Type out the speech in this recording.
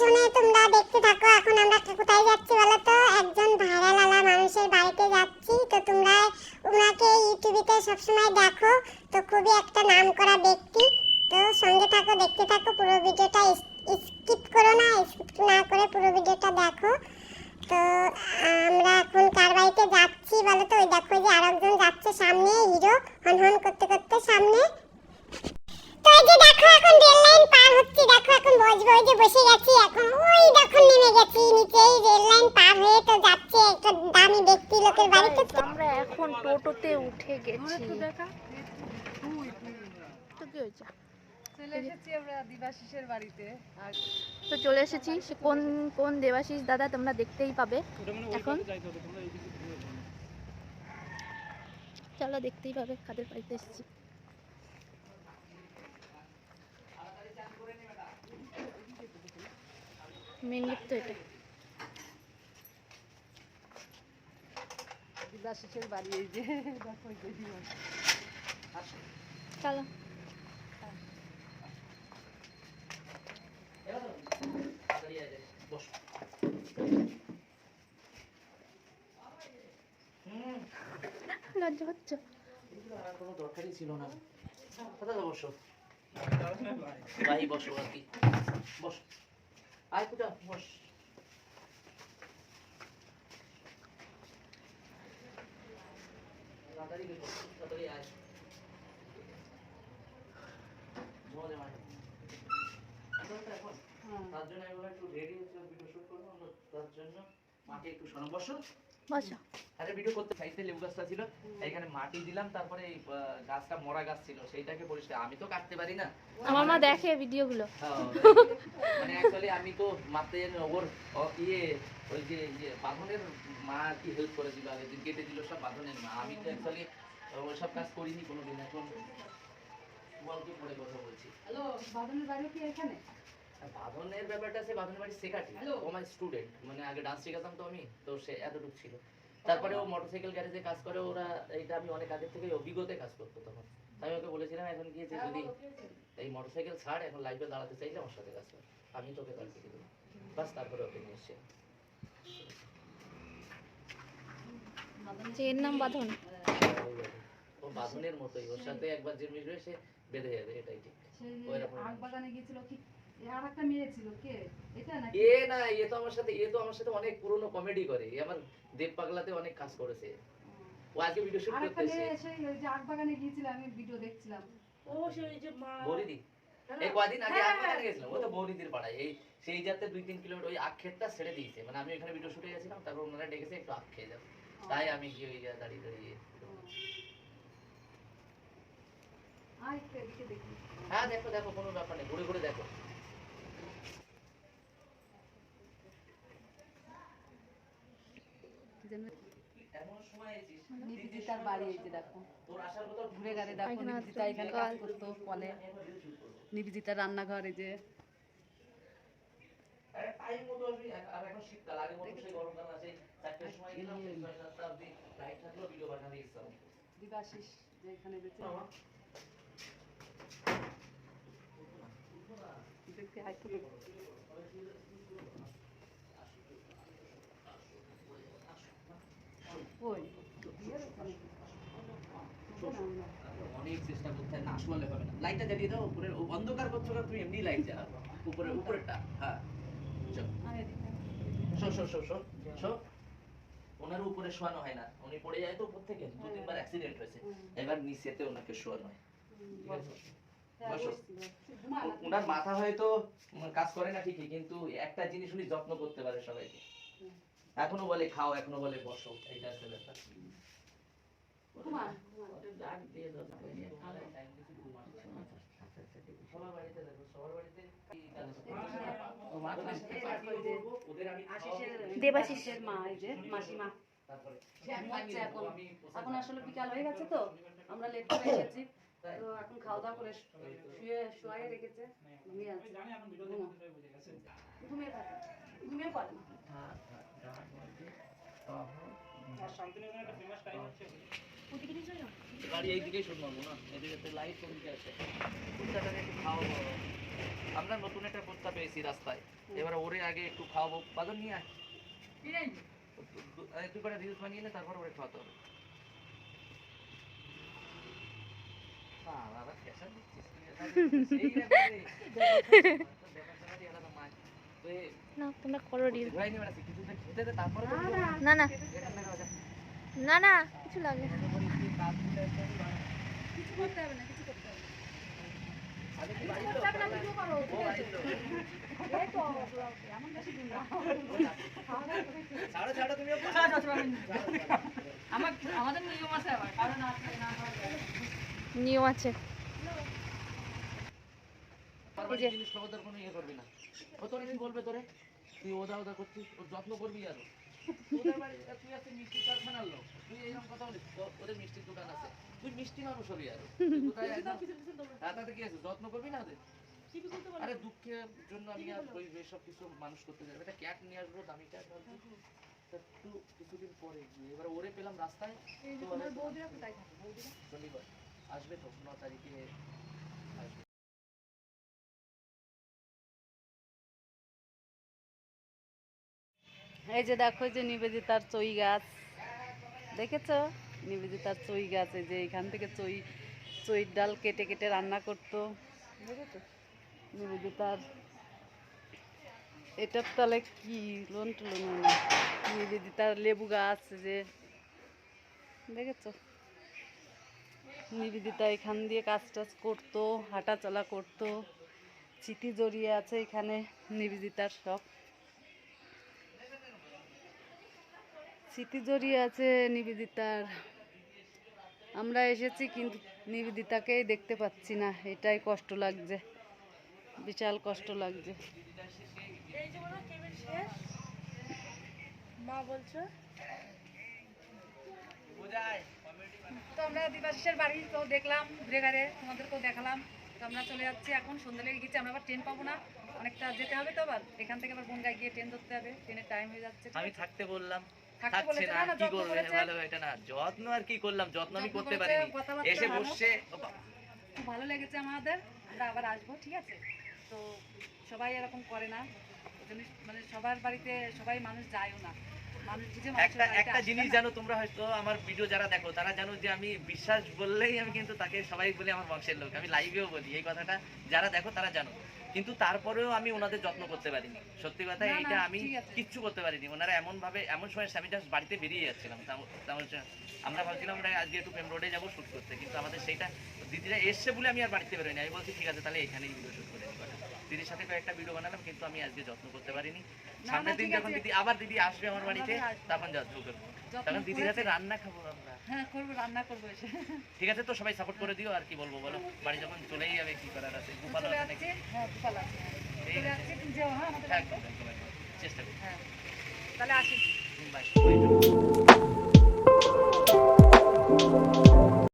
শুনে তোমরা দেখতে থাকো, এখন আমরা কোথায় যাচ্ছি বলো তো একজন ভাইরাল আলা মানুষের বাড়িতে যাচ্ছি। তো তোমরা ওনাকে ইউটিউবেতে সবসময় দেখো। তো খুবই একটা নাম করা ব্যক্তি। তো সঙ্গে থাকো, দেখতে থাকো, পুরো ভিডিওটা স্কিপ করো না, স্কিপ না করে পুরো ভিডিওটা দেখো। তো আমরা এখন কার বাড়িতে যাচ্ছি বলো তো ওই দেখো যে আরেকজন যাচ্ছে সামনে, হিরো হন হন করতে করতে সামনে। তো এই যে দেখো, এখন রেল লাইন পার হচ্ছি, দেখো। এখন ওই বসে গেছি এখন ওই দেখো নেমে গেছি নিচে রেল লাইন পার হয়ে তো যাচ্ছে একটা দামি ব্যক্তি লোকের বাড়িতে তো আমরা এখন টোটোতে উঠে গেছি। তো কি হয়েছে? চলে এসেছি আমরা দিবাশিসের বাড়িতে। আর তো চলে এসেছি। সে কোন কোন দেবাশিস দাদা তোমরা দেখতেই পাবে। এখন চলো দেখতেই পাবে কাদের বাড়িতে এসেছি। মেন তো এটা। দিবাশিসের বাড়ি এই যে দেখো এই যে দিবাশিস। চলো। লজ্জা হচ্ছে কোনো দরকারই ছিল না দাদা বসো? ভাই বসো আর কি। বস। আয় পূজা বস তাড়াতাড়ি বের তাড়াতাড়ি আয় তো এখন, তার জন্য আমি একটু রেডি হচ্ছে ভিডিও শুট করব তার জন্য মাকে একটু শোনো বসো বসো। আরে ভিডিও করতে সাইডে লেবু গাছটা ছিল। এখানে মাটি দিলাম তারপরে এই গাছটা মরা গাছ ছিল সেইটাকে পরিষ্কার। আমি তো কাটতে পারি না। আমার মা দেখে ভিডিওগুলো। হ্যাঁ, মানে অ্যাকচুয়ালি আমি তো মারতে জানি ওর ইয়ে ওই যে ইয়ে বাঁধনের মা কি হেল্প করে দিল দিন কেটে দিল সব বাঁধনের মা। আমি তো অ্যাকচুয়ালি ওইসব কাজ করিনি কোনোদিন এখন বলকে পরে কথা বলছি। হ্যালো বাদনের বাড়ি কি এখানে? আর বাঁধনের ব্যাপারটা সে বাঁধনের বাড়ি শেখাটি ও আমার স্টুডেন্ট মানে আগে ডান্স শেখাতাম তো আমি তো সে এতটুকু ছিল। তারপরে ও মোটরসাইকেল গ্যারেজে কাজ করে ওরা এইটা আমি অনেক আগের থেকে অভিজ্ঞতায় কাজ করতো তখন। আমি ওকে বলেছিলাম এখন গিয়েছে যদি এই মোটরসাইকেল ছাড় এখন লাইফে দাঁড়াতে চাইলে আমার সাথে কাজ কর। আমি তোকে কাজ শিখে দেবো। বাস তারপরে ওকে নিয়ে এসছে এর নাম বাঁধন? ও বাঁধনের মতোই ওর সাথে একবার যে মিশবে সে বেঁধে যাবে এটাই ঠিক। ওইরকম। আগ বাগানে গিয়েছিল কি আর একটা মেয়ে ছিল কে? এটা নাকি? এ না এ তো আমার সাথে এ তো আমার সাথে অনেক পুরনো কমেডি করে এ আমার দেব পাগলাতে অনেক কাজ করেছে। ও আজকে ভিডিও শুট আর একটা মেয়ে সেই ওই যে আগ গিয়েছিল আমি ভিডিও দেখছিলাম। ও সেই যে মা বৌরিদি এই কদিন আগে আখেটা গেছিলাম ও তো বৌরিদির পাড়ায়। এই সেই যাতে দুই তিন কিলোমিটার ওই আখেরটা ছেড়ে দিয়েছে। মানে আমি ওখানে ভিডিও শুটে গেছিলাম তারপর ওনারা ডেকেছে একটু আখ খেয়ে যাব তাই আমি গিয়ে ওই দাঁড়িয়ে দাঁড়িয়ে হ্যাঁ দেখো দেখো কোনো ব্যাপার নেই। ঘুরে ঘুরে দেখো। যেন এমন নিবেদিতার বাড়ি এই যে দেখো। তোর আসার ঘুরে গাড়ি দেখো এখানে এখানে কাজ করতো কলে নিবেদিতার রান্নাঘর এই যে। আর আর অনেক চেষ্টা করতে না শোয়ালে হবে না। লাইটটা জ্বালিয়ে দাও উপরে অন্ধকার করছ না তুমি এমনি লাইট উপরে উপরেরটা হ্যাঁ। চল। শো শো শো শো শো ওনার উপরে শোয়ানো হয় না। উনি পড়ে যায় তো উপর থেকে দু তিনবার অ্যাক্সিডেন্ট হয়েছে। এবার নিচেতে ওনাকে শোয়ানো হয়। হ্যাঁ। ওনার মাথা হয়তো কাজ করে না ঠিকই কিন্তু একটা জিনিস উনি যত্ন করতে পারে সবাইকে। এখনও বলে খাও এখনও বলে বসো এইটা আছে ব্যাপার। সবার বাড়িতে দেখো সবার বাড়িতে ও মা এই যে মাসিমা। তারপরে এখন এখন আসলে বিকাল হয়ে গেছে তো আমরা লেট করে এসেছি। তো এখন খাওয়া দাওয়া করে শুয়ে শুয়ে রেখেছে ঘুমিয়ে আছে। ঘুমিয়ে থাকে ঘুমিয়ে পড়ে না। আমরা নতুন একটা কুত্তা পেয়েছি রাস্তায়। এবার ওরে আগে একটু খাওয়াবো। বাদন নিয়ে আয়। তুই কটা রিলস বানিয়ে নে তারপর ওরে খাওয়াতে হবে। বাবা, pressure দিচ্ছিস তুই, সেই ব্যাপারে। তোর ব্যাপার-স্যাপারই আলাদা মাছ। তুই না তোমরা করো। না না। না না। কিছু লাগে। দিন নিয়ম আছে জিনিস কোনো ইয়ে করবি না। ও তোরে কি বলবে তোরে? তুই ওদা ওদা করছিস ওর যত্ন করবি আরও ওদের বাড়ি তুই আছে মিষ্টি কারখানার লোক তুই এইরকম কথা বলিস? ওদের মিষ্টির দোকান আছে। তুই মিষ্টি মানুষ হবি আরও। কোথায় হ্যাঁ, তাতে কি আছে? যত্ন করবি না ওদের? আরে দুঃখের জন্য আমি আর ওই সব কিছু মানুষ করতে যাব একটা ক্যাট নিয়ে আসব দামি ক্যাট একটু কিছুদিন পরে গিয়ে এবার ওরে পেলাম রাস্তায়। আসবে তো ন তারিখে এই যে দেখো যে নিবেদিতার চই গাছ। দেখেছ? নিবেদিতার চই গাছ এই যে এখান থেকে চই চইর ডাল কেটে কেটে রান্না করতো। দেখেছ নিবেদিতার এটার তলে কি লোন টুলন নিবেদিতার লেবু গাছ যে। দেখেছ? নিবেদিতা এখান দিয়ে কাজ টাজ করতো হাঁটা চলা করতো। চিঠি জড়িয়ে আছে এখানে নিবেদিতার সব। স্মৃতি জড়িয়ে আছে নিবেদিতার। আমরা এসেছি কিন্তু নিবেদিতাকেই দেখতে পাচ্ছি না। এটাই কষ্ট লাগছে। বিশাল কষ্ট লাগছে। মা বলছে? তো আমরা দিবাশিসের বাড়ি তো দেখলাম ঘুরে তোমাদেরকেও দেখালাম। তো আমরা চলে যাচ্ছি এখন সন্ধ্যা লেগে গেছে আমরা আবার ট্রেন পাবো না। অনেকটা যেতে হবে তো আবার। এখান থেকে আবার বনগায় গিয়ে ট্রেন ধরতে হবে। ট্রেনের টাইম হয়ে যাচ্ছে। আমি থাকতে বললাম। থাকছে না কি করবে? ভালো এটা না যত্ন আর কি করলাম যত্ন আমি করতে পারিনি। এসে ভালো। বসছে খুব ভালো লেগেছে আমাদের আমরা আবার আসব ঠিক আছে? তো সবাই এরকম করে না মানে সবার বাড়িতে সবাই মানুষ যায়ও না। একটা জিনিস জানো তোমরা হয়তো আমার ভিডিও যারা দেখো তারা জানো যে আমি বিশ্বাস বললেই আমি কিন্তু তাকে সবাই বলি আমার বংশের লোক। আমি লাইভেও বলি এই কথাটা যারা দেখো তারা জানো। কিন্তু তারপরেও আমি ওনাদের যত্ন করতে পারিনি। সত্যি কথা এইটা আমি কিচ্ছু করতে পারিনি। ওনারা এমনভাবে এমন সময় আমি জাস্ট বাড়িতে বেরিয়ে যাচ্ছিলাম। আমরা ভাবছিলাম আমরা আজকে একটু প্রেম রোডে যাব শুট করতে কিন্তু আমাদের সেইটা দিদিরা এসছে বলে আমি আর বাড়িতে বেরোয়নি আমি বলছি ঠিক আছে তাহলে এখানেই ভিডিও শুট করে। দিদির সাথে কয়েকটা ভিডিও বানালাম কিন্তু আমি আজকে যত্ন করতে পারিনি। সামনের দিন যখন দিদি আবার দিদি আসবে আমার বাড়িতে তখন যত্ন করব। তখন দিদির হাতে রান্না খাব আমরা। হ্যাঁ রান্না করব এসে। ঠিক আছে তো সবাই সাপোর্ট করে দিও আর কি বলব বলো? বাড়ি যখন চলেই যাবে কি করার আছে? গোপাল আছে নাকি? হ্যাঁ গোপাল আছে। চেষ্টা করি। হ্যাঁ। তাহলে আসি। বাই